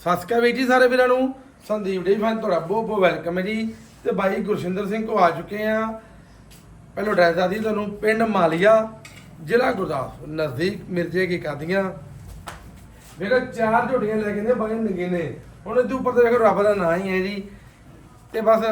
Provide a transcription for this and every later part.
ਸਤਿ ਸ਼੍ਰੀ ਅਕਾਲ ਵੀਰ ਜੀ ਸਾਰੇ ਵੀਰਾਂ ਨੂੰ। ਸੰਦੀਪ ਡੇ ਫੈਨ ਤੁਹਾਡਾ ਬਹੁਤ ਬਹੁਤ ਵੈਲਕਮ ਹੈ ਜੀ। ਤੇ ਬਾਈ ਗੁਰਸ਼ਿੰਦਰ ਸਿੰਘ ਕੋ ਆ ਚੁੱਕੇ ਆ ਪਹਿਲੋ ਡਰੈਸ ਆਦੀ ਤੁਹਾਨੂੰ ਪਿੰਡ ਮਾਲੀਆ ਜ਼ਿਲ੍ਹਾ ਗੁਰਦਾਸਪੁਰ ਨਜ਼ਦੀਕ ਮਿਰਜੇ ਕੀ ਕਾਦੀਆਂ ਵੇਖੋ ਚਾਰ ਝੋਟੀਆਂ ਲੈ ਕੇ ਨੇ ਬਾਈ ਨਗੇ ਨੇ। ਹੁਣ ਇਹਦੇ ਉੱਪਰ ਤੇ ਵੇਖੋ ਰੱਬ ਦਾ ਨਾਂ ਹੀ ਹੈ ਜੀ। ਤੇ ਬਸ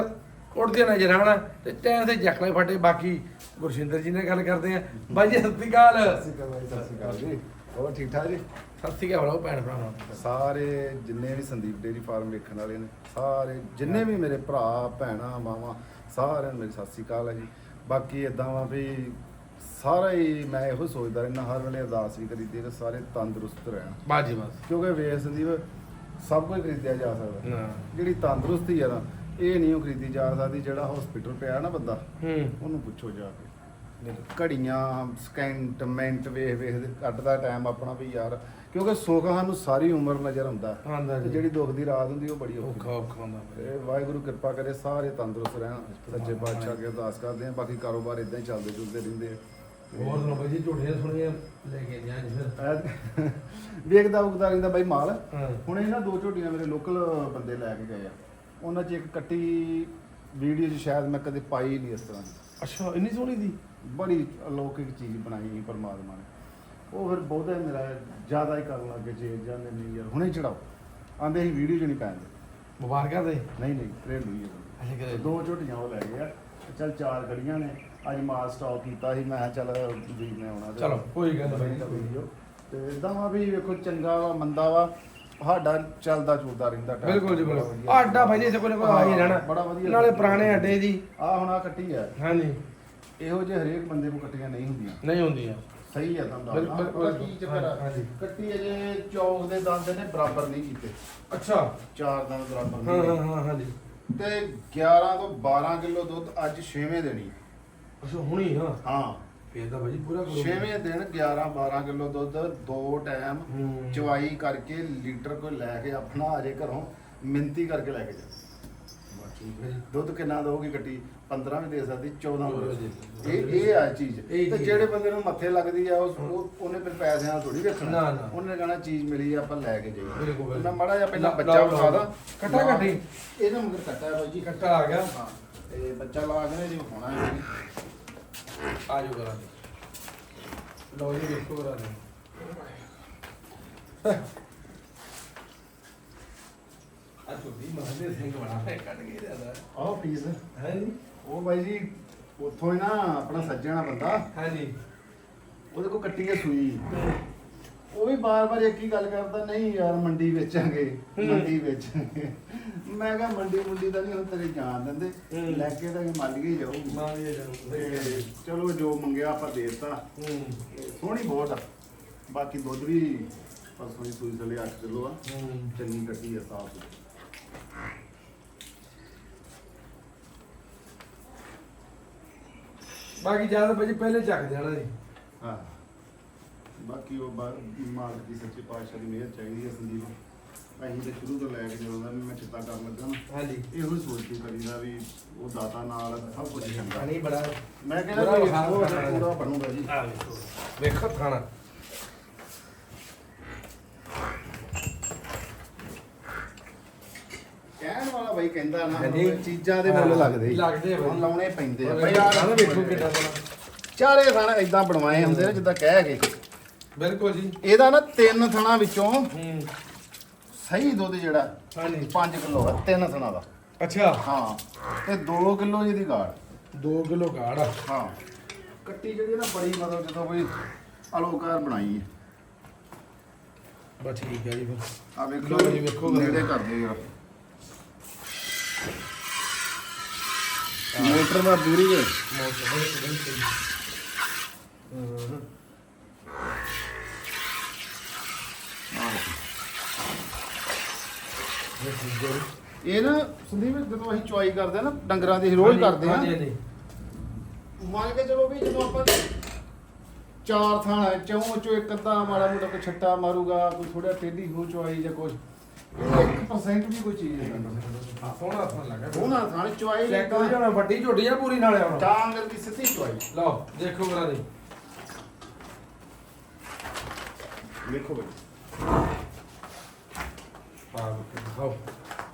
ਉੜਦੀਆਂ ਨਜ਼ਰ ਆਉਣ ਤੇ ਟੈਨ ਤੇ ਜਖਲੇ ਫਟੇ। ਬਾਕੀ ਗੁਰਸ਼ਿੰਦਰ ਜੀ ਨਾਲ ਗੱਲ ਕਰਦੇ ਆ ਬਾਈ ਜੀ ਸਤਿ ਸ਼੍ਰੀ ਅਕਾਲ। ਸਤਿ ਸ਼੍ਰੀ ਅਕਾਲ ਬਾਈ, ਸਤਿ ਸ਼੍ਰੀ ਅਕਾਲ ਜੀ। ਹੋਰ ਠੀਕ ਠਾਕ ਜੀ? ਸਤਿ ਸ਼੍ਰੀ ਅਕਾਲ ਬਲਾਓ ਭੈਣ ਭਰਾਵਾਂ। ਸਾਰੇ ਜਿੰਨੇ ਵੀ ਸੰਦੀਪ ਡੇਰੀ ਫਾਰਮ ਵੇਖਣ ਵਾਲੇ ਨੇ ਸਾਰੇ ਜਿੰਨੇ ਵੀ ਮੇਰੇ ਭਰਾ ਭੈਣਾਂ ਮਾਵਾਂ ਸਾਰਿਆਂ ਨੂੰ ਮੇਰੀ ਸਤਿ ਸ਼੍ਰੀ ਅਕਾਲ ਹੈ ਜੀ। ਬਾਕੀ ਇਦਾਂ ਵਾ ਵੀ ਸਾਰਾ ਹੀ ਮੈਂ ਇਹੋ ਸੋਚਦਾ ਰਹਿਣਾ ਹਰ ਵੇਲੇ ਅਰਦਾਸ ਵੀ ਕਰੀਦੀ ਕਿ ਸਾਰੇ ਤੰਦਰੁਸਤ ਰਹਿਣ। ਬਾਜੀ ਬਸ ਕਿਉਂਕਿ ਵੇਖ ਸੰਦੀਪ ਸਭ ਕੁਝ ਖਰੀਦਿਆ ਜਾ ਸਕਦਾ। ਨਾ ਜਿਹੜੀ ਤੰਦਰੁਸਤੀ ਆ ਨਾ ਇਹ ਨਹੀਂ ਉਹ ਖਰੀਦੀ ਜਾ ਸਕਦੀ ਜਿਹੜਾ ਹਸਪੀਟਲ ਪਿਆ ਨਾ ਬੰਦਾ ਹੂੰ। ਉਹਨੂੰ ਪੁੱਛੋ ਜਾ ਕੇ। ਘੜੀਆਂ ਸਕਿੰਟ ਮਿੰਟ ਵੇਖ ਵੇਖ ਦੇ ਕੱਢਦਾ ਟਾਈਮ ਆਪਣਾ ਵੀ ਯਾਰ ਕਿਉਂਕਿ ਸੁੱਖ ਸਾਨੂੰ ਸਾਰੀ ਉਮਰ ਨਜ਼ਰ ਆਉਂਦਾ। ਤੇ ਜਿਹੜੀ ਦੁੱਖ ਦੀ ਰਾਤ ਹੁੰਦੀ ਉਹ ਬੜੀ ਔਖੀ ਔਖਾ ਔਖਾ ਹੁੰਦਾ। ਤੇ ਵਾਹਿਗੁਰੂ ਕਿਰਪਾ ਕਰੇ ਸਾਰੇ ਤੰਦਰੁਸਤ ਰਹਿਣ। ਸੱਚੇ ਪਾਤਸ਼ਾਹ ਅੱਗੇ ਅਰਦਾਸ ਕਰਦੇ ਆ ਬਾਕੀ ਕਾਰੋਬਾਰ ਇਦਾਂ ਹੀ ਚੱਲਦੇ ਚੁਲਦੇ ਰਹਿੰਦੇ ਆ। ਹੋਰ ਬਾਈ ਜੀ ਝੂਠੀਆਂ ਸੁਣੀਆਂ ਲੈ ਕੇ ਜਾਂ ਜੀ ਫਿਰ ਐ- ਵੇਖਦਾ ਉਗਦਾ ਰਹਿੰਦਾ ਬਾਈ ਮਾਲ। ਹਾਂ। ਹੁਣ ਇਹ ਨਾ ਦੋ ਝੋਟੀਆਂ ਮੇਰੇ ਲੋਕਲ ਬੰਦੇ ਲੈ ਕੇ ਗਏ ਆ। ਉਹਨਾਂ 'ਚ ਇੱਕ ਕੱਟੀ ਵੀਡੀਓ 'ਚ ਸ਼ਾਇਦ ਮੈਂ ਕਦੇ ਪਾਈ ਨਹੀਂ ਇਸ ਤਰ੍ਹਾਂ ਦੀ। ਅੱਛਾ ਇੰਨੀ ਸੋਹਣੀ ਦੀ ਬੜੀ ਅਲੌਕਿਕ ਚੀਜ਼ ਬਣਾਈ ਸੀ ਪਰਮਾਤਮਾ ਨੇ। ਉਹ ਫਿਰ ਬਹੁਤਾ ਹੀ ਮੇਰਾ ਜ਼ਿਆਦਾ ਹੀ ਕਰਨ ਲੱਗੇ ਚੇਂਜ ਜਾਂਦੇ ਨਹੀਂ ਯਾਰ ਹੁਣੇ ਚੜਾਓ। ਆਂਦੇ ਸੀ ਵੀਡੀਓ 'ਚ ਨਹੀਂ ਪੈਂਦੇ ਮੁਬਾਰਕਾਂ ਦੇ। ਨਹੀਂ ਨਹੀਂ ਘਰੇਲੂ ਹੀ ਆ। ਅੱਛਾ ਤੇ ਦੋ ਝੋਟੀਆਂ ਉਹ ਲੈ ਗਏ ਆ। ਚੱਲ ਚਾਰ ਗੜੀਆਂ ਨੇ। ਅੱਜ ਮਾਲ ਸਟਾਕ ਕੀਤਾ ਸੀ ਮੈਂ ਕਿਹਾ ਚੱਲ ਵੀਰ ਨੇ ਆਉਣਾ ਤੇ ਚਲੋ, ਕੋਈ ਗੱਲ ਨਹੀਂ। ਵੀਡੀਓ। ਤੇ ਇਦਾਂ ਵਾ ਵੀ ਵੇਖੋ ਚੰਗਾ ਵਾ ਮੰਦਾ ਵਾ। ਸਾਡਾ ਚੱਲਦਾ ਚੁਲਦਾ ਰਹਿੰਦਾ time ਬਿਲਕੁਲ ਜੀ ਬੜਾ ਬਿਲਕੁਲ। ਵਧੀਆ। ਆਡਾ ਭਾਈ ਜੀ ਇਸੇ ਕੋਲ ਕੋਈ ਆ ਹੀ ਰਹਿਣਾ। ਬੜਾ ਵਧੀਆ ਨਾਲੇ ਪੁਰਾਣੇ ਅੱਡੇ ਜੀ ਆ ਹੁਣ ਆ ਕੱਟੀ ਆ। ਹਾਂਜੀ। ਇਹੋ ਜਿਹੇ ਹਰੇਕ ਬੰਦੇ ਨੂੰ ਕੱਟੀਆਂ ਨਹੀਂ ਹੁੰਦੀਆਂ। ਨਹੀਂ ਹੁੰਦੀਆਂ। ਸਹੀ ਹੈ ਤੁਹਾਨੂੰ ਬਿਲਕੁਲ, ਦੱਸਦਾ। ਬਿਲਕੁਲ। ਪਤਾ ਕੀ ਚੱਕਰ ਆ ਹਾਂਜੀ। ਕੱਟੀ ਅਜੇ ਚੌਕ ਦੇ ਦੰਦ ਨੇ ਬਰਾਬਰ ਨਹੀਂ ਕੀਤੇ। ਅੱਛਾ। ਚਾਰ ਦੰਦ ਬਰਾਬਰ ਹਾਂ ਨਹੀਂ ਹਾਂ ਹਾਂ ਹਾਂਜੀ। ਤੇ 11 ਤੋਂ 12 ਕਿਲੋ ਦੁੱਧ ਅੱਜ 6ਵੇਂ ਦੇਣੀ ਅੱਛਾ ਹੁਣੀ ਹਾਂ। ਹਾਂ। ਫੇਰ ਤਾਂ ਭਾਈ ਜੀ ਪੂਰਾ ਕਰੋ। 6ਵੇਂ ਦਿਨ 11 12 ਕਿਲੋ ਦੁੱਧ ਦੋ ਟਾਈਮ ਹੂੰ। ਚਵਾਈ ਕਰਕੇ ਲੀਟਰ ਕੋਈ ਲੈ ਕੇ ਆਪਣਾ ਅਜੇ ਘਰੋਂ ਮਿੰਤੀ ਕਰਕੇ ਲੈ ਕੇ ਜਾ ਠੀਕ ਹੈ ਜੀ ਦੁੱਧ ਕਿੰਨਾ ਦੋਗੀ ਕੱਟੀ 15 ਵੀ ਦੇ ਸਕਦੀ 14 ਵੀ ਦੇ ਜੀ। ਸਕਦੀ। ਇਹ ਇਹ ਆ ਚੀਜ਼ ਇਹ ਤੇ ਚੀਜ਼। ਜਿਹੜੇ ਬੰਦੇ ਨੂੰ ਮੱਥੇ ਲੱਗਦੀ ਆ ਉਸ ਉਹ- ਉਹਨੇ ਫਿਰ ਪੈਸਿਆਂ ਨਾਲ ਥੋੜੀ ਵੇਖਣਾ ਨਾ, ਨਾ। ਉਹਨੇ ਕਹਣਾ ਚੀਜ਼ ਮਿਲੀ ਆ ਆਪਾਂ ਲੈ ਕੇ ਬਿਲਕੁਲ, ਜਾਈਏ ਬਿਲਕੁਲ। ਮੈਂ ਮਾੜਾ ਜਿਹਾ ਪਹਿਲਾਂ ਲਾ- ਬੱਚਾ ਲਾਓ, ਵਿਖਾ ਦਾਂ ਲਾਓ। ਕੱਟਾ ਨਾ, ਕੱਟੀ? ਇਹਦਾ ਮਗਰ ਕੱਟਾ ਬਾਈ ਜੀ ਕੱਟਾ ਆ ਗਿਆ ਹਾਂ ਤੇ ਬੱਚਾ ਲਾ ਕੇ ਨੇ ਜੀ ਹੋਣਾ ਹੈ ਜੀ। ਆ ਜਾਓ ਕਰਾਂ ਲਓ ਜੀ ਵੇਖੋ ਕਰਾਂ ਦੇ ਮਹੱਲੇ ਸਿੰਘ ਬਣਾ ਹੈ ਕੱਢ ਕੇ ਜਾਂਦਾ ਆਹ ਪੀਸ ਹੈ ਜੀ। ਉਹ ਬਾਈ ਜੀ ਉੱਥੋਂ ਹੀ ਨਾ ਆਪਣਾ ਸੱਜਣਾ ਬੰਦਾ। ਹਾਂਜੀ। ਉਹਦੇ ਕੋ ਕੱਟੀ ਹੈ ਸੂਈ। ਉਹ ਵੀ ਬਾਰ-ਬਾਰ ਇੱਕ ਹੀ ਗੱਲ ਕਰਦਾ ਨਹੀਂ ਯਾਰ ਮੰਡੀ ਵੇਚਾਂਗੇ ਹੂੰ। ਮੰਡੀ ਵੇਚਾਂਗੇ। ਮੈਂ ਕਿਹਾ ਮੰਡੀ ਮੁੰਡੀ ਤਾਂ ਨਹੀਂ ਹੁਣ ਤੇਰੇ ਜਾਣ ਦਿੰਦੇ। ਹੂੰ। ਲੈ ਕੇ ਤਾਂ ਜਾਊ ਜਾਊ ਚਲੋ ਜੋ ਮੰਗਿਆ ਆਪਾਂ ਦੇਤਾ। ਹੂੰ। ਸੋਹਣੀ ਬਹੁਤ ਆ। ਬਾਕੀ ਦੁੱਧ ਵੀ ਪਰਸੋਂ ਦੀ ਸੂਈ ਥੱਲੇ 8 ਕਿਲੋ ਆ। ਹੂੰ। ਚੰਗੀ ਕੱਟੀ ਆ ਸਾਫ਼ ਬਾਕੀ ਜ਼ਿਆਦਾ ਭਾਜੀ ਪਹਿਲੇ ਚੱਕ ਦੇਣਾ ਜੀ। ਹਾਂ। ਬਾਕੀ ਉਹ ਬਾ- ਮਾਲਕ ਦੀ ਸੱਚੇ ਪਾਤਸ਼ਾਹ ਦੀ ਮਿਹਰ ਚਾਹੀਦੀ ਹੈ ਸੰਦੀਪ। ਅਸੀਂ ਤੇ ਸ਼ੁਰੂ ਤੋਂ ਲੈ ਕੇ ਜਦੋਂ ਦਾ ਵੀ ਮੈਂ ਚਿੱਤਾ ਕਰਨ ਲੱਗਾ ਨਾ ਹਾਂਜੀ। ਇਹੋ ਹੀ ਸੋਚ ਕੇ ਕਰੀਦਾ ਵੀ ਉਹ ਦਾਤਾ ਨਾਲ ਸਭ ਕੁਝ ਚੰਗਾ। ਪਾਣੀ ਬੜਾ ਮੈਂ ਕਹਿੰਦਾ ਬੜਾ ਵੀ ਵਿਖਾ ਉਹ ਦਿਓ। ਪੂਰਾ ਬਣੂਗਾ ਜੀ। ਵੇਖੋ ਵੇਖੋ ਬਾਈ ਕਹਿੰਦਾ ਨਾ ਹਾਂਜੀ। ਚੀਜ਼ਾਂ ਦੇ ਮੁੱਲ ਲੱਗਦੇ। ਲੱਗਦੇ ਆ ਬਾਈ। ਹੁਣ ਲਾਉਣੇ ਪੈਂਦੇ ਆ। ਬਈ ਆਹ ਵੇਖੋ ਕਿੱਡਾ ਬੜਾ ਚਾਰੇ ਥਾਣਾ ਇਦਾਂ ਬਣਵਾਏ ਹੁੰਦੇ ਨੇ ਜਿੱਦਾਂ ਕਹਿ ਗਏ ਬਿਲਕੁਲ ਜੀ। ਇਹਦਾ ਨਾ ਤਿੰਨ ਥਣਾ ਵਿੱਚੋਂ ਹੂੰ। ਸਹੀ ਦੁੱਧ ਜਿਹੜਾ ਹਾਂਜੀ। 5 ਕਿਲੋ ਆ ਤਿੰਨ ਥਣਾ ਦਾ। ਅੱਛਾ। ਹਾਂ ਤੇ 2 ਕਿਲੋ ਜਿਹਦੀ ਗਾੜ। 2 ਕਿਲੋ ਕਾੜ ਆ। ਹਾਂ। ਕੱਟੀ ਜਿਹੜੀ ਨਾ ਬੜੀ ਮਤਲਬ ਜਦੋਂ ਕੋਈ ਅਲੋਕਾਰ ਬਣਾਈ ਹੈ ਬਸ ਠੀਕ ਹੈ ਜੀ ਫਿਰ। ਆ ਵੇਖੋ ਲਓ ਜੀ, ਵੇਖੋ ਕਰਾਂ। ਨੇੜੇ ਕਰ ਦਿਓ ਮੋਟਰ ਦਾ ਪੂਰੀ ਹੈ ਇਹ ਨਾ ਸੰਦੀਪ ਜਦੋਂ ਅਸੀਂ ਚੁਆਈ ਕਰਦੇ ਆ ਨਾ ਡੰਗਰਾਂ ਦੀ ਰੋਜ਼ ਕਰਦੇ ਆ। ਮੰਨ ਕੇ ਚਲੋ ਵੀ ਜਦੋਂ ਆਪਾਂ ਚਾਰ ਥਾਣਾ ਚੌਂ ਚੋਂ ਇੱਕ ਅੱਧਾ ਮਾੜਾ ਮੋਟਾ ਕੋਈ ਛੱਟਾ ਮਾਰੂਗਾ ਕੋਈ ਥੋੜਾ ਟੇਢੀ ਹੋ ਚੁਆਈ ਜਾਂ ਕੁਝ 1% ਵੀ ਕੋਈ ਚੀਜ਼ ਨਹੀਂ ਸੋਹਣਾ ਸੋਹਣਾ ਲੱਗਾ ਉਹਨਾਂ ਥਾਣੇ ਚੁਆਈ ਚੈੱਕ ਹੋ ਜਾਣਾ ਵੱਡੀ ਝੋਟੀ ਆ ਪੂਰੀ ਨਾਲੇ ਆਉਣਾ ਟਾਂਗਰ ਦੀ ਸਿੱਧੀ ਚੁਆਈ ਲਓ ਦੇਖੋ ਕਰਾ ਦੇ ਵੇਖੋ ਬਈ ਪਾ ਕੇ ਦਿਖਾਓ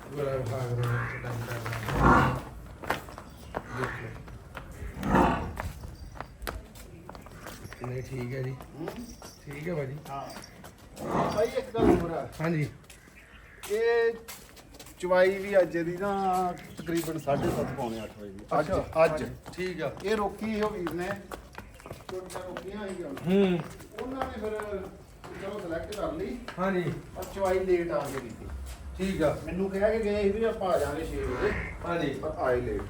ਪੂਰਾ ਵਿਖਾ ਕੇ ਦਿਖਾਓ ਕਿੱਦਾਂ ਦੇਖੋ ਨਹੀਂ ਠੀਕ ਹੈ। ਜੀ ਠੀਕ ਹੈ ਭਾਜੀ। ਹਾਂ। ਭਾਈ ਇੱਕ ਗੱਲ ਹੋਰ ਹਾਂਜੀ। ਇਹ ਚਵਾਈ ਵੀ ਅੱਜ ਦੀ ਨਾ ਤਕਰੀਬਨ 7:30 ਪੌਣੇ 8 ਵਜੇ ਦੀ। ਅੱਜ ਅੱਜ। ਠੀਕ ਆ। ਇਹ ਰੋਕੀ ਇਹੋ ਵੀਰ ਨੇ। ਛੋਟੀਆਂ ਰੋਕੀਆਂ ਹੀ ਹੂੰ। ਉਹਨਾਂ ਨੇ ਫਿਰ ਚਲੋ ਸਿਲੈਕਟ ਕਰ ਲਈ। ਹਾਂਜੀ। ਪਰ ਚਵਾਈ ਲੇਟ ਆ ਕੇ ਕੀਤੀ ਠੀਕ ਆ। ਮੈਨੂੰ ਕਹਿ ਕੇ ਗਏ ਸੀ ਵੀ ਆਪਾਂ ਆ ਜਾਾਂਗੇ 6 ਵਜੇ। ਹਾਂਜੀ। ਪਰ ਆਏ ਲੇਟ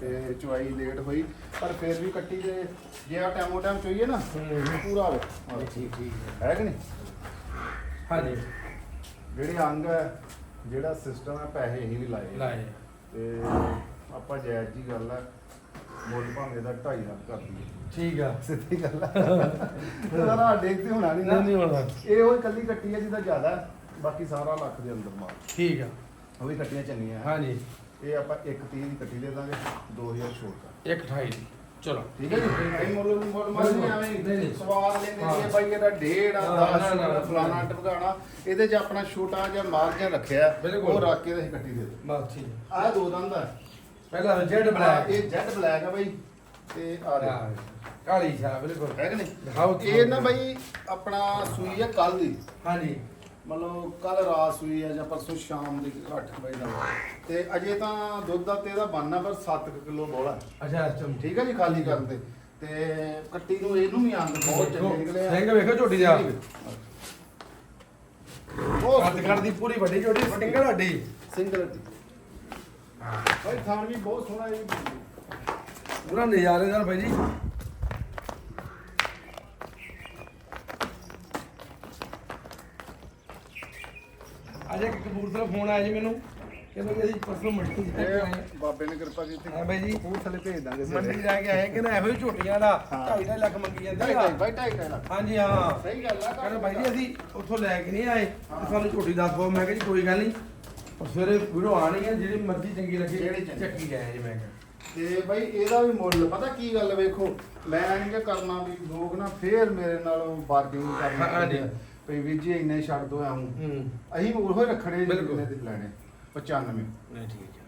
ਤੇ ਚਵਾਈ ਹੋਈ। ਪਰ ਫਿਰ ਵੀ ਕੱਟੀ ਦੇ ਜੇ ਆ ਟਾਈਮੋ ਟਾਈਮ ਚੋਈਏ ਨਾ ਹੂੰ। ਪੂਰਾ ਠੀਕ ਠੀਕ ਹੈ ਕਿ ਨਹੀਂ? ਹਾਂਜੀ। ਜਿਹੜੇ ਅੰਗ ਹੈ ਜਿਹੜਾ ਸਿਸਟਮ ਹੈ ਪੈਸੇ ਹੀ ਵੀ ਲਾਏ ਲਾਏ ਤੇ ਆਪਾਂ ਜਾਇਜ਼ ਜੀ ਗੱਲ ਹੈ ਮੁੱਲ ਭਾਵੇਂ ਦਾ 2.5 ਲੱਖ ਕਰ ਦਈਏ। ਠੀਕ ਆ। ਸਿੱਧੀ ਗੱਲ ਹੈ ਸਾਰਾ ਦੇਖਦੇ ਹੋਣਾ ਨਹੀਂ ਨਹੀਂ ਨਹੀਂ ਨਾ ਹੋਣਾ। ਇਹ ਉਹ ਇਕੱਲੀ ਕੱਟੀ ਹੈ ਜਿਹਦਾ ਜ਼ਿਆਦਾ ਬਾਕੀ ਸਾਰਾ ਲੱਖ ਦੇ ਅੰਦਰ ਮਾਲ। ਠੀਕ ਆ। ਉਹ ਵੀ ਕੱਟੀਆਂ ਚੰਗੀਆਂ। ਹਾਂਜੀ। ਇਹ ਆਪਾਂ 130 ਦੀ ਕੱਟੀ ਦੇ ਦਾਂਗੇ 2000 ਛੋੜ ਕਰ 128 ਦੀ। ਚਲੋ। ਠੀਕ ਹੈ ਜੀ? ਐਂ ਮੁੱਲ ਮੁੱਲ ਮਾਰ ਨਹੀਂ ਆਵੇਂ ਨਹੀਂ, ਨਹੀਂ। ਸਵਾਦ ਲੈਂਦੇ ਹਾਂ। ਜੀ ਬਾਈ ਇਹਦਾ ਡੇਢ ਆ ਹਾਂ, ਨਾ, 10 ਨਾ, ਨਾ। ਫਲਾਣਾ ਟਪਕਾਣਾ। ਇਹਦੇ 'ਚ ਆਪਣਾ ਛੋਟਾ ਜਿਹਾ ਮਾਰਜਨ ਰੱਖਿਆ। ਬਿਲਕੁਲ। ਉਹ ਰੱਖ ਕੇ ਤੇ ਅਸੀਂ ਕੱਟੀ ਦੇ ਦੇ ਬਸ ਠੀਕ। ਆਹ ਦੋ ਦੰਦ ਆ। ਪਹਿਲਾਂ ਜੈਡ ਆਹ ਬਲੈਕ ਇਹ ਜੈਡ ਬਲੈਕ ਆ ਬਾਈ ਤੇ ਆ ਦੇ ਕਾਲੀ ਸ਼ਾ ਬਿਲਕੁਲ। ਹੈ ਕਿ ਨਹੀਂ? ਦਿਖਾਓ ਇਹ ਨਾ ਬਾਈ ਆਪਣਾ ਸੂਈ ਆ ਕੱਲ ਦੀ। ਹਾਂਜੀ। ਮਤਲਬ ਕੱਲ ਰਾਤ ਸੂਈ ਆ ਜਾਂ ਪਰਸੋਂ ਸ਼ਾਮ ਦੀ 8 ਵਜੇ ਦਾ। ਤੇ ਅਜੇ ਤਾਂ ਦੁੱਧ ਦਾ ਤੇ ਇਹਦਾ ਬਣਨਾ ਪਰ 7 ਕਿਲੋ ਬੋਲਾ ਅੱਛਾ ਚਮ ਠੀਕ ਹੈ ਜੀ ਖਾਲੀ ਕਰਨ ਤੇ। ਤੇ ਕੱਟੀ ਨੂੰ ਇਹਨੂੰ ਵੀ ਅੰਗ ਬਹੁਤ ਚੰਗੇ ਨਿਕਲੇ ਆ ਸਿੰਘ ਵੇਖੋ ਝੋਟੀ ਦਾ। ਬਹੁਤ ਕੱਦ ਕੱਦ ਦੀ ਪੂਰੀ ਵੱਡੀ ਝੋਟੀ ਸਿੰਗਲ ਵੱਡੀ। ਸਿੰਗਲ ਭਾਈ ਥਾਣ ਵੀ ਬਹੁਤ ਸੋਹਣਾ ਇਹ ਪੂਰਾ ਨਜ਼ਾਰੇਦਾਰ ਭਾਈ ਜੀ। ਅੱਜ ਕਬੂਤਰ ਫੋਨ ਆਇਆ ਜੀ ਮੈਨੂੰ। ਕਹਿੰਦੇ ਕਿ ਅਸੀਂ ਪਰਸੋਂ ਮੰਡੀ ਜਾ ਕੇ ਆਏ ਬਾਬੇ ਨੇ ਕਿਰਪਾ ਕੀਤੀ। ਹਾਂ ਬਾਈ ਜੀ। ਉਹ ਥਲੇ ਭੇਜ ਦਾਂਗੇ ਮੰਡੀ ਜਾ ਕੇ ਆਏ ਕਹਿੰਦਾ ਇਹੋ ਹੀ ਝੋਟੀਆਂ ਦਾ ਹਾਂ। 2.5 ਲੱਖ ਮੰਗੀ ਜਾਂਦੇ ਢਾਈ ਆ। ਢਾਈ ਬਾਈ ਢਾਈ ਢਾਈ ਲੱਖ। ਹਾਂਜੀ ਹਾਂ। ਸਹੀ ਗੱਲ ਆ। ਕਹਿੰਦਾ ਬਾਈ ਜੀ ਅਸੀਂ ਉੱਥੋਂ ਲੈ ਕੇ ਨਹੀਂ ਆਏ। ਤੇ ਸਾਨੂੰ ਝੋਟੀ ਦੱਸ ਦਿਓ। ਮੈਂ ਕਿਹਾ ਜੀ ਕੋਈ ਗੱਲ ਨਹੀਂ। ਪਰ ਸਵੇਰੇ ਵੀਡੀਓ ਆਣੀ ਹੈ ਜਿਹੜੀ ਮਰਜ਼ੀ ਚੰਗੀ ਲੱਗੇ ਜਿਹੜੀ ਚੰਗੀ। ਚੱਕੀ ਜਾਏ ਜੀ ਮੈਂ ਕਿਹਾ। ਤੇ ਬਾਈ ਇਹਦਾ ਵੀ ਮੁੱਲ ਪਤਾ ਕੀ ਗੱਲ ਵੇਖੋ? ਮੈਂ ਨਹੀਂ ਕਿ ਕਰਨਾ ਵੀ ਲੋਕ ਨਾ ਫੇਰ ਮੇਰੇ ਨਾਲ ਬਾਰਗੇਨਿੰਗ ਕਰਨੀ ਹਾਂ, ਹਾਂਜੀ। ਭਈ ਵੀਰ ਜੀ ਇੰਨੇ ਛੱਡ ਦੋ ਆਉਂ ਹੂੰ। ਅਸੀਂ ਉਹੋ ਹੀ ਰੱਖਣੇ ਬਿਲਕੁਲ। ਜਿੰਨੇ ਦੇ ਲੈਣੇ 95 ਨਹੀਂ ਠੀਕ ਹੈ।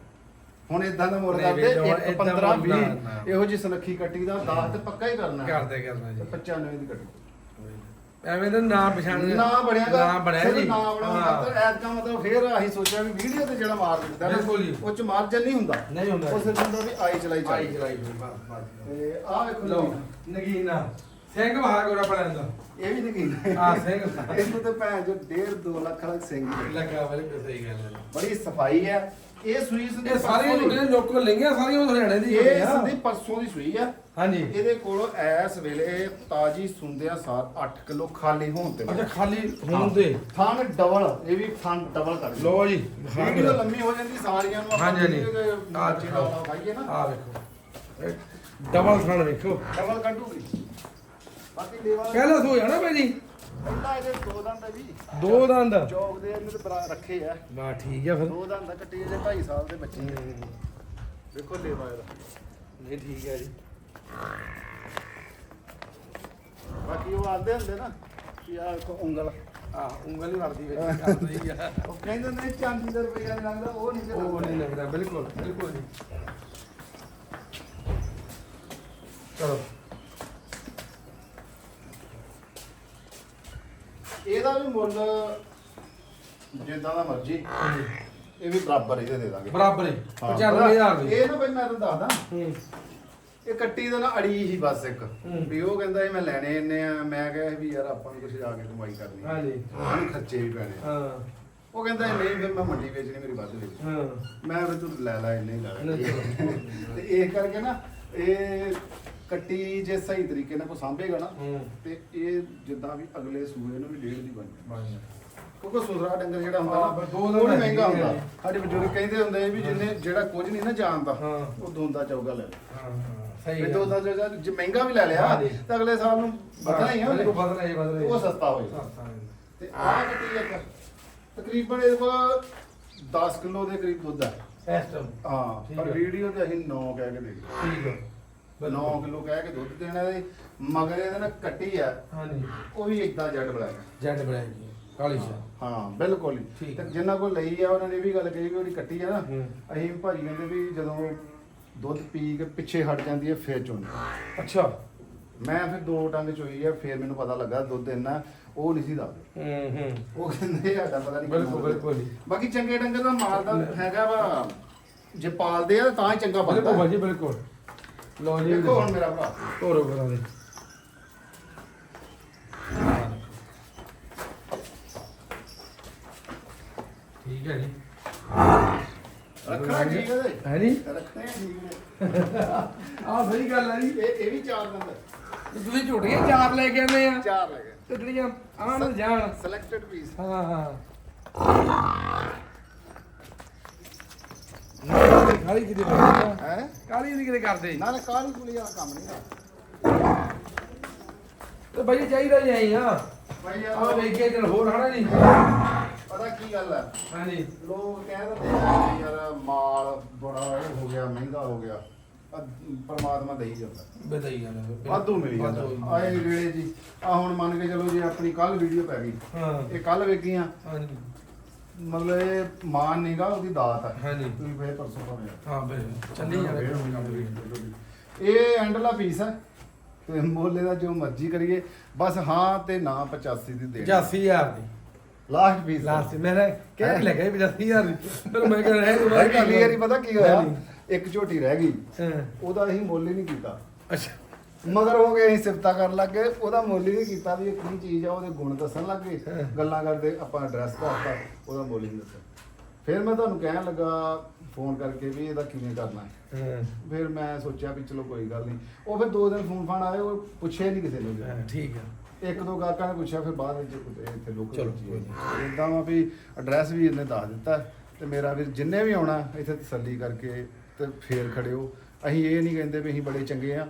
ਹੁਣ ਇਦਾਂ ਦਾ ਮੁੱਲ ਨਹੀਂ ਕਰਦੇ ਵੀ ਇੱਕ ਏਦਾਂ 15 ਮੁੱਲ ਨਾ, 20 ਨਾ। ਇਹੋ ਜੀ ਸੁਨੱਖੀ ਕੱਟੀ ਦਾ 10 ਤੇ ਪੱਕਾ ਹੀ ਕਰਨਾ। ਕਰਦੇ ਕਰਨਾ ਜੀ। ਤੇ 95 ਦੀ ਕੱਟੀ। ਐਵੇਂ ਤਾਂ ਨਾਮ ਪਛਾਣ ਨਾ ਬਣਿਆਗਾ ਨਾ ਬਣਿਆ ਜੀ। ਨਾ ਬਣਿਆ ਹਾਂ। ਮਤਲਬ ਐਡ ਦਾ ਮਤਲਬ ਫੇਰ ਅਸੀਂ ਸੋਚਿਆ ਵੀ ਵੀਡੀਓ ਤੇ ਜਿਹੜਾ ਮਾਰ ਦਿੰਦਾ ਬਿਲਕੁਲ ਜੀ। ਉਹ ਚ ਮਾਰਜਨ ਨਹੀਂ ਹੁੰਦਾ। ਨਹੀਂ ਹੁੰਦਾ ਉਹ ਸਿਰਫ ਹੁੰਦਾ ਵੀ ਆਈ ਚਲਾਈ ਆਈ ਚਲਾਈ ਹੋਈ, ਬਸ ਬਸ। ਤੇ ਆਹ ਵੇਖੋ ਨਗੀਨਾ। ਸਿੰਘ ਵਾਹ ਗੋਰਾ ਪੜਨ ਦਾ ਇਹ ਵੀ ਨਹੀਂ ਆ ਸਿੰਘ ਇਹਨੂੰ ਤੇ ਭੈਣ ਜੋ 1.5 2 ਲੱਖ ਵਾਲਾ ਸਿੰਘ ਹੀ ਹੈ। ਲੱਗਾ ਵਾਲੇ ਸਹੀ ਗੱਲ ਹੈ। ਬੜੀ ਸਫ਼ਾਈ ਹੈ। ਇਹ ਸੂਈ ਸੰਦੀ ਇਹ ਸਾਰੀਆਂ ਝੋਟੀਆਂ ਲੋਕਲ ਲਈਆਂ ਸਾਰੀਆਂ ਉਹ ਹਰਿਆਣੇ ਦੀ ਇਹ ਝੋਟੀਆਂ। ਸੰਦੀ ਪਰਸੋਂ ਦੀ ਸੂਈ ਆ। ਹਾਂਜੀ। ਇਹਦੇ ਕੋਲ ਐਸ ਵੇਲੇ ਤਾਜੀ ਸੁੰਦਿਆ ਸਾਰ 8 ਕਿਲੋ ਖਾਲੀ ਹੋਣ ਤੇ। ਅੱਛਾ ਖਾਲੀ ਹੋਣ ਦੇ ਥਣ ਡਬਲ ਇਹ ਵੀ ਥਣ ਡਬਲ ਕਰ ਲੋ ਜੀ ਵੀਡੀਓ ਲੰਮੀ ਹੋ ਜਾਂਦੀ ਸਾਰੀਆਂ ਨੂੰ ਹਾਂਜੀ, ਹਾਂਜੀ। ਆ ਚੀਲਾ ਖਾਈਏ ਨਾ। ਆ ਵੇਖੋ ਡਬਲ ਥਣ ਵੇਖੋ। ਡਬਲ ਕੱਢੂਗੀ। ਬਾਕੀ ਲੇਵਾ ਸੋ ਜਾਣਾ ਭਾਈ ਜੀ। ਪਹਿਲਾਂ ਇਹਦੇ ਦੋ ਦੰਦ ਆ ਜੀ। ਦੋ ਦੰਦ। ਚੌਕ ਦੇ ਇਹਨੇ ਤੇ ਬਰਾ ਰੱਖੇ ਆ। ਬਾ ਠੀਕ ਆ ਫਿਰ। ਦੋ ਦੰਦ ਆ ਕੱਟੀ ਜੇ 2.5 ਸਾਲ ਦੇ ਬੱਚੇ ਨੇ। ਹੂੰ। ਦੇਖੋ ਲੇਵਾ ਇਹਦਾ। ਨਹੀਂ ਠੀਕ ਹੈ ਜੀ। ਬਾਕੀ ਉਹ ਆਂਦੇ ਹੁੰਦੇ ਨਾ ਕਿ ਆ ਕੋ ਉਂਗਲ। ਆ ਉਂਗਲ ਹੀ ਵਰਦੀ ਵਿੱਚ ਕਰਦੀ ਆ। ਉਹ ਕਹਿੰਦੇ ਨੇ ਚਾਂਦੀ ਦਾ ਰੁਪਈਆ ਨੀ ਲੱਗਦਾ ਉਹ ਨਹੀਂ ਉਹ ਨਹੀਂ ਲੱਗਦਾ ਬਿਲਕੁਲ ਬਿਲਕੁਲ ਜੀ। ਚਲੋ। ਇਹਦਾ ਵੀ ਮੁੱਲ ਜਿੱਦਾਂ ਦਾ ਮਰਜ਼ੀ। ਇਹ ਵੀ ਬਰਾਬਰ ਇਹਦੇ ਦੇ ਦਾਂਗੇ। ਬਰਾਬਰ ਹੀ। ਹਾਂ, 95000 ਦੀ। ਇਹ ਨਾ ਬਈ ਮੈਂ ਤੁਹਾਨੂੰ ਦੱਸਦਾ। ਹੂੰ। ਇਹ ਕੱਟੀ ਦਾ ਨਾ ਅੜੀ ਹੀ ਬਸ ਇੱਕ। ਹੂੰ। ਵੀ ਉਹ ਕਹਿੰਦਾ ਸੀ ਮੈਂ ਲੈਣੇ ਇੰਨੇ ਆ ਮੈਂ ਕਿਹਾ ਵੀ ਯਾਰ ਆਪਾਂ ਨੂੰ ਕੁਝ ਜਾ ਕੇ ਕਮਾਈ ਕਰਨੀ ਆ। ਹਾਂਜੀ। ਖਰਚੇ ਵੀ ਪੈਣੇ ਆ। ਹਾਂ। ਉਹ ਕਹਿੰਦਾ ਨਹੀਂ ਫਿਰ ਮੈਂ ਮੰਡੀ ਵੇਚਣੀ ਮੇਰੀ ਵੱਧ ਵੇਚ। ਹਾਂ। ਮੈਂ ਵੀ ਤੂੰ ਲੈ ਲੈ ਇੰਨੇ ਹੀ ਲੈ ਲੈ। ਨਹੀਂ। ਤੇ ਇਹ ਕਰਕੇ ਨਾ ਇਹ ਕੱਟੀ ਜੇ ਸਹੀ ਤਰੀਕੇ ਨਾਲ ਕੋ ਸਾਂਭੇਗਾ ਨਾ ਹੂੰ ਤੇ ਇਹ ਜਿੱਦਾਂ ਵੀ ਅਗਲੇ ਸੂਏ ਨੂੰ ਵੀ ਡੇਢ ਦੀ ਬਣ ਜਾਣੀ ਬਣ ਗਿਆ। ਕਿਉਂਕਿ ਸੁਧਰਾ ਡੰਗਰ ਜਿਹੜਾ ਹੁੰਦਾ ਹਾਂ, ਨਾ ਬਸ ਦੋ ਉਹ ਦਿਨ ਨੀ ਮਹਿੰਗਾ ਹੈਗੇ ਹੁੰਦਾ ਨੇ। ਸਾਡੇ ਬਜ਼ੁਰਗ ਕਹਿੰਦੇ ਹੁੰਦੇ ਵੀ ਜਿੰਨੇ ਜਿਹੜਾ ਕੁਝ ਨਹੀਂ ਨਾ ਜਾਣਦਾ ਹਾਂ। ਉਹ ਦੋਂਦਾ ਚੌਗਾ ਲੈ ਲੈ ਹਾਂ ਹਾਂ ਸਹੀ ਇਹ ਗੱਲ। ਦੋਂਦਾ ਚੌਗਾ ਜੇ ਮਹਿੰਗਾ ਵੀ ਲੈ ਲਿਆ। ਤਾਂ ਅਗਲੇ ਸਾਲ ਨੂੰ ਵਧਣਾ ਹੀ ਆ ਉਹਨੇ। ਹੀ ਹੀ। ਉਹ ਸਸਤਾ। ਤੇ ਆਹ ਕੱਟੀ ਇੱਕ ਤਕਰੀਬਨ ਇਹਦੇ ਕੋਲ 10 ਕਿਲੋ ਦੇ ਕਰੀਬ ਦੁੱਧ ਹੈ ਇਸ ਟਾਈਮ ਹਾਂ ਠੀਕ ਪਰ ਹੈ। ਵੀਡੀਓ ਤੇ ਅਸੀਂ 9 ਕਹਿ ਕੇ ਦੇ ਠੀਕ ਹੈ 9 ਕਿਲੋ ਕਹਿ ਕੇ ਦੁੱਧ ਦੇਣਾ ਇਹਦੇ ਮਗਰ ਇਹਦੇ ਨਾਲ ਕੱਟੀ ਆ। ਹਾਂਜੀ। ਉਹ ਵੀ ਇਦਾਂ ਜੱਟ ਬਲੈਕ ਜੈਡ ਬਣਾਏਗੀ ਕਾਲੀ ਸ਼ਾਹ ਹਾਂ ਬਿਲਕੁਲ ਹੀ ਠੀਕ ਤੇ। ਜਿਨ੍ਹਾਂ ਕੋਲ ਲਈ ਆ ਉਹਨਾਂ ਨੇ ਇਹ ਵੀ ਗੱਲ ਕਹੀ ਕਿ ਉਹਦੀ ਕੱਟੀ ਆ ਨਾ। ਹੂੰ। ਅਸੀਂ ਭਾਜੀ ਕਹਿੰਦੇ ਵੀ ਜਦੋਂ ਦੁੱਧ ਪੀ ਕੇ ਪਿੱਛੇ ਹਟ ਜਾਂਦੀ ਹੈ ਫੇਰ ਚੋਣੀ ਅੱਛਾ। ਮੈਂ ਫਿਰ ਦੋ ਟੰਗ ਚੋਈ ਆ ਫੇਰ ਮੈਨੂੰ ਪਤਾ ਲੱਗਾ ਦੁੱਧ ਇੰਨਾ ਉਹ ਨਹੀਂ ਸੀ ਦੱਸਦੇ। ਹੂੰ ਹੂੰ। ਉਹ ਕਹਿੰਦੇ ਸਾਡਾ ਪਤਾ ਨਹੀਂ ਬਿਲਕੁਲ, ਬਿਲਕੁਲ ਜੀ। ਬਾਕੀ ਚੰਗੇ ਡੰਗਰ ਦਾ ਮਾਲ ਦਾ ਹੈਗਾ ਵਾ। ਜੇ ਪਾਲਦੇ ਆ ਤਾਂ ਹੀ ਚੰਗਾ ਬਿਲਕੁਲ ਬਣਦਾ ਭਾਜੀ ਬਿਲਕੁਲ। ਲਓ ਜੀ। ਦੇਖੋ ਹੁਣ ਮੇਰਾ ਭਰਾ। ਤੋਰੋ ਕਰਾਂ ਦੇ ਠੀਕ ਹੈ ਜੀ। ਰੱਖਣਾ ਠੀਕ ਹੈ। ਹੈ ਨਹੀਂ ਰੱਖਣੇ ਠੀਕ ਨੇ। ਆਹ ਸਹੀ ਗੱਲ ਹੈ ਜੀ। ਇਹ ਇਹ ਵੀ ਚਾਰ ਦੰਦ ਤੁਸੀਂ ਝੂਟੀਆਂ ਚਾਰ ਲੈ ਕੇ ਆਉਂਦੇ ਆ। ਚਾਰ ਲੱਗੇ ਤੇ ਜਿਹੜੀਆਂ ਨੂੰ ਜਾਣ। ਸਿਲੈਕਟਡ ਪੀਸ ਹਾਂ ਹਾਂ। ਕਾਲੀ ਕਿਤੇ ਹੈ? ਕਾਲੀ ਨਹੀਂ ਕਿਤੇ ਕਰਦੇ। ਨਾ ਨਾ ਕਾਲੀ ਕੁਲੀ ਵਾਲਾ ਕੰਮ ਨਹੀਂ ਦਾ ਤੇ ਬਾਈ ਚਾਹੀਦਾ ਜੀ ਆਈ ਆ ਭਾਈ ਆਹ ਯਾਰ ਵੇਖੇ ਦਿਨ ਹੋਰ ਹਨਾ ਜੀ। ਪਤਾ ਕੀ ਗੱਲ ਹੈ? ਹਾਂਜੀ। ਲੋਕ ਕਹਿ ਦਿੰਦੇ ਆ ਕਿ ਯਾਰ ਮਾਲ ਬੜਾ ਇਹ ਹੋ ਗਿਆ ਮਹਿੰਗਾ ਹੋ ਗਿਆ। ਪਰ ਪਰਮਾਤਮਾ ਦੇ ਹੀ ਜਾਂਦਾ ਬਤਾਈ ਗੱਲ ਵਾਧੂ ਮਿਲੀ ਜਾਂਦਾ। ਆਏ ਵੇਲੇ ਜੀ ਆ ਹੁਣ ਮੰਨ ਕੇ ਚਲੋ ਜੇ ਆਪਣੀ ਕੱਲ ਵੀਡੀਓ ਪੈ ਗਈ। ਹਾਂ। ਇਹ ਕੱਲ ਵੇਖੀਆਂ। ਹਾਂਜੀ। ਮਤਲਬ ਇਹ ਮਾਨ ਨਹੀਂਗਾ ਉਹਦੀ ਦਾਤ ਹੈ ਹਾਂਜੀ। ਤੁਸੀਂ ਫੇਰ ਪਰਸੋਂ ਭਾਵੇਂ ਹਾਂ ਬਈ ਚੱਲੀ ਜਾਣਾ। ਕੰਮ ਵੀ। ਇਹ ਐਂਡਲਾ ਪੀਸ ਹੈ ਤੇ ਮੋਲੇ ਦਾ ਜੋ ਮਰਜ਼ੀ ਕਰੀਏ। ਬਸ ਹਾਂ ਤੇ ਨਾ 85 ਦੀ ਦੇ। 85000 ਦੀ ਲਾਸਟ ਪੀਸ ਲਾਸਟ ਮੇਰਾ ਕਹਿ ਲੱਗਾ 85000 ਦੀ। ਪਰ ਮੈਂ ਕਹਿ ਰਿਹਾ ਤੂੰ ਭਾਈ ਅਗਲੀ ਵਾਰੀ ਪਤਾ ਕੀ ਹੋਇਆ। ਇੱਕ ਝੋਟੀ ਰਹਿ ਗਈ। ਹਾਂ। ਉਹਦਾ ਅਸੀਂ ਮੁੱਲ ਹੀ ਨਹੀਂ ਕੀਤਾ। ਅੱਛਾ। ਮਗਰ ਹੋ ਗਏ ਅਸੀਂ ਸਿਫਤਾਂ ਕਰਨ ਲੱਗ ਉਹਦਾ ਮੁੱਲ ਹੀ ਨਹੀਂ ਕੀਤਾ ਵੀ ਇਹ ਕੀ ਚੀਜ਼ ਆ ਉਹਦੇ ਗੁਣ ਦੱਸਣ ਲੱਗ ਹਾਂ। ਗੱਲਾਂ ਕਰਦੇ ਆਪਾਂ ਐਡਰੈਸ ਦੱਸਤਾ ਉਹਦਾ ਮੁੱਲ ਹੀ ਨਹੀਂ ਦੱਸਿਆ। ਫਿਰ ਮੈਂ ਤੁਹਾਨੂੰ ਕਹਿਣ ਲੱਗਾ ਫੋਨ ਕਰਕੇ ਵੀ ਇਹਦਾ ਕਿਵੇਂ ਕਰਨਾ ਹੈ। ਹਾਂ। ਫਿਰ ਮੈਂ ਸੋਚਿਆ ਵੀ ਚਲੋ ਕੋਈ ਗੱਲ ਨਹੀਂ। ਉਹ ਫਿਰ ਦੋ ਦਿਨ ਫੋਨ ਫਾਨ ਆਏ ਉਹ ਪੁੱਛਿਆ ਨਹੀਂ ਕਿਸੇ ਨੇ ਹਾਂ, ਠੀਕ ਆ। ਇੱਕ ਦੋ ਗਾਹਕਾਂ ਨੇ ਪੁੱਛਿਆ ਫਿਰ ਬਾਅਦ ਵਿੱਚ ਇਹ ਇੱਥੇ ਲੋਕਲ ਚਲੋ, ਕੋਈ। ਇਦਾਂ ਵਾ ਵੀ ਐਡਰੈਸ ਵੀ ਇਹਨੇ ਦੱਸ ਦਿੱਤਾ ਤੇ ਮੇਰਾ ਵੀ ਜਿੰਨੇ ਵੀ ਆਉਣਾ ਇੱਥੇ ਤਸੱਲੀ ਕਰਕੇ ਤੇ ਫੇਰ ਖੜਿਓ। ਅਸੀਂ ਇਹ ਨਹੀਂ ਕਹਿੰਦੇ ਵੀ ਅਸੀਂ ਬੜੇ ਚੰਗੇ ਆ।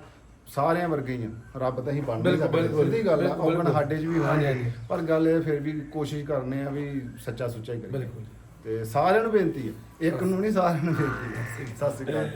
ਸਾਰਿਆਂ ਵਰਗੇ ਹੀ ਆ। ਰੱਬ ਤਾਂ ਅਸੀਂ ਬਣ ਨਹੀਂ ਬਿਲਕੁਲ, ਸਕਦੇ ਬਿਲਕੁਲ। ਸਿੱਧੀ ਗੱਲ ਆ ਬਿਲਕੁਲ, ਔਗਣ ਬਿਲਕੁਲ। ਸਾਡੇ 'ਚ ਵੀ ਹਾਂਜੀ, ਹੋਣਗੇ ਹਾਂਜੀ। ਪਰ ਗੱਲ ਇਹ ਫਿਰ ਵੀ ਕੋਸ਼ਿਸ਼ ਕਰਨੇ ਆ ਵੀ ਸੱਚਾ ਸੁੱਚਾ ਹੀ ਕਰੀਏ। ਬਿਲਕੁਲ। ਤੇ ਸਾਰਿਆਂ ਨੂੰ ਬੇਨਤੀ ਹੈ ਇੱਕ ਨੂੰ ਨਹੀਂ ਸਾਰਿਆਂ ਨੂੰ ਬੇਨਤੀ ਹੈ ਸਤਿ ਸ਼੍ਰੀ ਅਕਾਲ।